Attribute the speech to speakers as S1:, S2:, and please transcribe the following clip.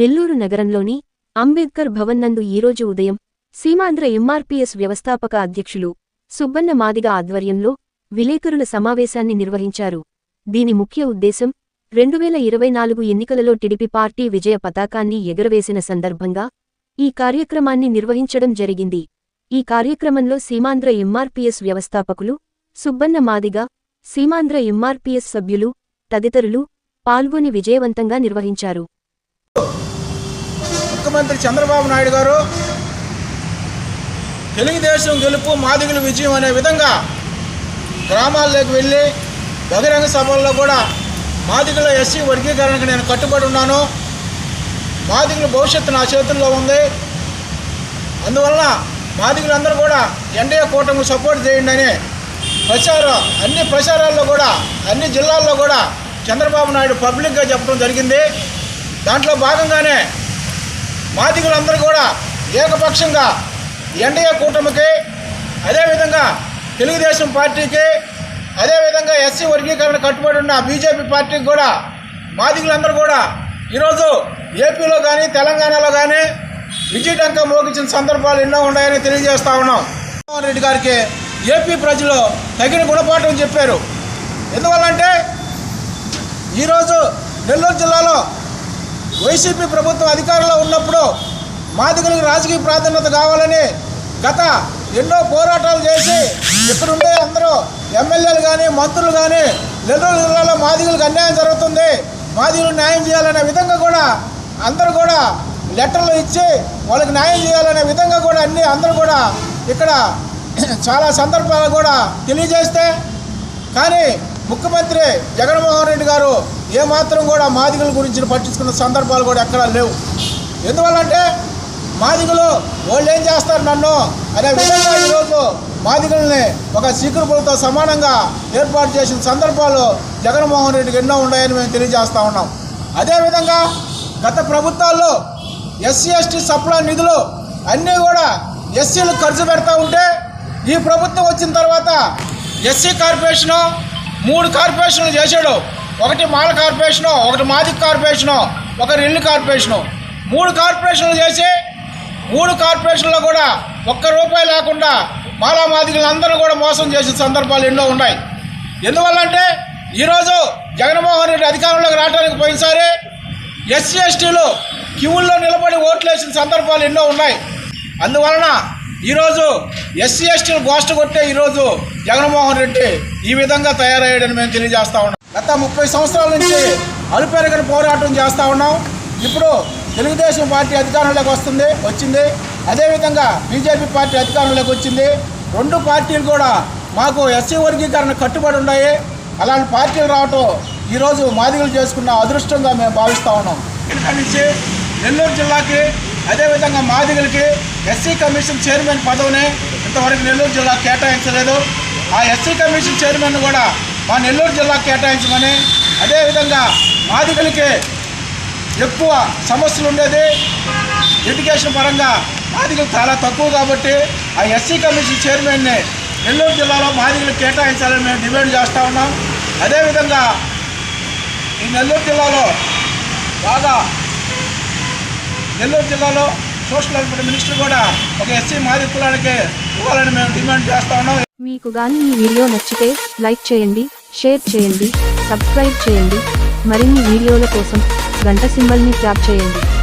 S1: నెల్లూరు నగరంలోని అంబేద్కర్ భవన్ నందు ఈరోజు ఉదయం సీమాంధ్ర ఎంఆర్పీఎస్ వ్యవస్థాపక అధ్యక్షులు సుబ్బన్న మాదిగ ఆధ్వర్యంలో విలేకరుల సమావేశాన్ని నిర్వహించారు దీని ముఖ్య ఉద్దేశం రెండువేల ఇరవై నాలుగు ఎన్నికలలో టిడిపి పార్టీ విజయ పతాకాన్ని ఎగరవేసిన సందర్భంగా ఈ కార్యక్రమాన్ని నిర్వహించడం జరిగింది ఈ కార్యక్రమంలో సీమాంధ్ర ఎంఆర్పీఎస్ వ్యవస్థాపకులు సుబ్బన్న మాదిగ సీమాంధ్ర ఎంఆర్పీఎస్ సభ్యులు తదితరులు పాల్గొని విజయవంతంగా నిర్వహించారు
S2: ముఖ్యమంత్రి చంద్రబాబు నాయుడు గారు తెలుగుదేశం గెలుపు మాదిగులు విజయం అనే విధంగా గ్రామాల్లోకి వెళ్ళి బహిరంగ సభల్లో కూడా మాదిగుల ఎస్సీ వర్గీకరణకు నేను కట్టుబడి ఉన్నాను మాదిగుల భవిష్యత్తు నా చేతుల్లో ఉంది అందువల్ల మాదిగులందరూ కూడా ఎన్డీఏ కూటమికి సపోర్ట్ చేయండి అని ప్రచారం అన్ని ప్రచారాల్లో కూడా అన్ని జిల్లాల్లో కూడా చంద్రబాబు నాయుడు పబ్లిక్గా చెప్పడం జరిగింది దాంట్లో భాగంగానే మాదిగులందరూ కూడా ఏకపక్షంగా ఎన్డీఏ కూటమికి అదేవిధంగా తెలుగుదేశం పార్టీకి అదేవిధంగా ఎస్సీ వర్గీకరణ కట్టుబడి ఉన్న బీజేపీ పార్టీకి కూడా మాదిగులందరూ కూడా ఈరోజు ఏపీలో కానీ తెలంగాణలో కానీ విజయటంక మోగించిన సందర్భాలు ఎన్నో ఉన్నాయని తెలియజేస్తా ఉన్నాం జగన్మోహన్ రెడ్డి గారికి ఏపీ ప్రజలు తగిన గుణపాఠం చెప్పారు ఎందువల్లంటే ఈరోజు నెల్లూరు జిల్లాలో వైసీపీ ప్రభుత్వం అధికారంలో ఉన్నప్పుడు మాదిగలకు రాజకీయ ప్రాధాన్యత కావాలని గత ఎన్నో పోరాటాలు చేసి ఇక్కడుండే అందరూ ఎమ్మెల్యేలు కానీ మంత్రులు కానీ నెల్లూరు జిల్లాలో మాదిగలకు అన్యాయం జరుగుతుంది మాదిగలు న్యాయం చేయాలనే విధంగా కూడా అందరూ కూడా లెటర్లు ఇచ్చి వాళ్ళకి న్యాయం చేయాలనే విధంగా కూడా అన్ని అందరూ కూడా ఇక్కడ చాలా సందర్భాలు కూడా తెలియజేస్తే కానీ ముఖ్యమంత్రి జగన్మోహన్ రెడ్డి గారు ఏమాత్రం కూడా మాదిగల గురించి పట్టించుకున్న సందర్భాలు కూడా ఎక్కడా లేవు ఎందువల్లంటే మాదిగలు వాళ్ళు ఏం చేస్తారు నన్ను అనే విధంగా ఈరోజు మాదిగల్ని ఒక సీకరుపులతో సమానంగా ఏర్పాటు చేసిన సందర్భాలు జగన్మోహన్ రెడ్డికి ఎన్నో ఉన్నాయని మేము తెలియజేస్తూ ఉన్నాం అదేవిధంగా గత ప్రభుత్వాల్లో ఎస్సీ ఎస్టీ సప్లా నిధులు అన్నీ కూడా ఎస్సీలు ఖర్చు పెడతా ఉంటే ఈ ప్రభుత్వం వచ్చిన తర్వాత ఎస్సీ కార్పొరేషను మూడు కార్పొరేషన్లు చేశాడు ఒకటి మాల కార్పొరేషను ఒకటి మాదిక్ కార్పొరేషను ఒక రెల్లు కార్పొరేషను మూడు కార్పొరేషన్లు చేసి మూడు కార్పొరేషన్లో కూడా ఒక్క రూపాయి లేకుండా మాలా మాదికలందరూ కూడా మోసం చేసిన సందర్భాలు ఎన్నో ఉన్నాయి ఎందువల్లంటే ఈరోజు జగన్మోహన్ రెడ్డి అధికారంలోకి రావడానికి పోయినసారి ఎస్సీ ఎస్టీలు క్యూల్లో నిలబడి ఓట్లు వేసిన సందర్భాలు ఎన్నో ఉన్నాయి అందువలన ఈరోజు ఎస్సీ ఎస్టీలు గోష్ట కొట్టే ఈరోజు జగన్మోహన్ రెడ్డి ఈ విధంగా తయారయ్యాడని మేము తెలియజేస్తా ఉన్నాం గత ముప్పై సంవత్సరాల నుంచి అలుపెరగని పోరాటం చేస్తూ ఉన్నాం ఇప్పుడు తెలుగుదేశం పార్టీ అధికారంలోకి వస్తుంది వచ్చింది అదేవిధంగా బీజేపీ పార్టీ అధికారంలోకి వచ్చింది రెండు పార్టీలు కూడా మాకు ఎస్సీ వర్గీకరణ కట్టుబడి ఉన్నాయి అలాంటి పార్టీలు రావటం ఈరోజు మాదిగలు చేసుకున్న అదృష్టంగా మేము భావిస్తూ ఉన్నాం నుంచి నెల్లూరు జిల్లాకి అదేవిధంగా మాదిగలకి ఎస్సీ కమిషన్ చైర్మన్ పదవిని ఇంతవరకు నెల్లూరు జిల్లా కేటాయించలేదు ఆ ఎస్సీ కమిషన్ చైర్మన్ కూడా మా నెల్లూరు జిల్లా కేటాయించమని అదేవిధంగా మాదిగలకి ఎక్కువ సమస్యలు ఉండేది ఎడ్యుకేషన్ పరంగా మాదిగలు చాలా తక్కువ కాబట్టి ఆ ఎస్సీ కమిషన్ చైర్మన్ని నెల్లూరు జిల్లాలో మాదిగలు కేటాయించాలని మేము డిమాండ్ చేస్తూ ఉన్నాం అదేవిధంగా ఈ నెల్లూరు జిల్లాలో బాగా నెల్లూరు జిల్లాలో సోషల్ వెల్ఫేర్ మినిస్టర్ కూడా ఒక ఎస్సీ మాది కులానికి ఇవ్వాలని మేము డిమాండ్ చేస్తా ఉన్నాం మీకు గాని ఈ వీడియో నచ్చితే లైక్ చేయండి షేర్ చేయండి సబ్స్క్రైబ్ చేయండి మరిన్ని వీడియోల కోసం గంట సింబల్ని ట్యాప్ చేయండి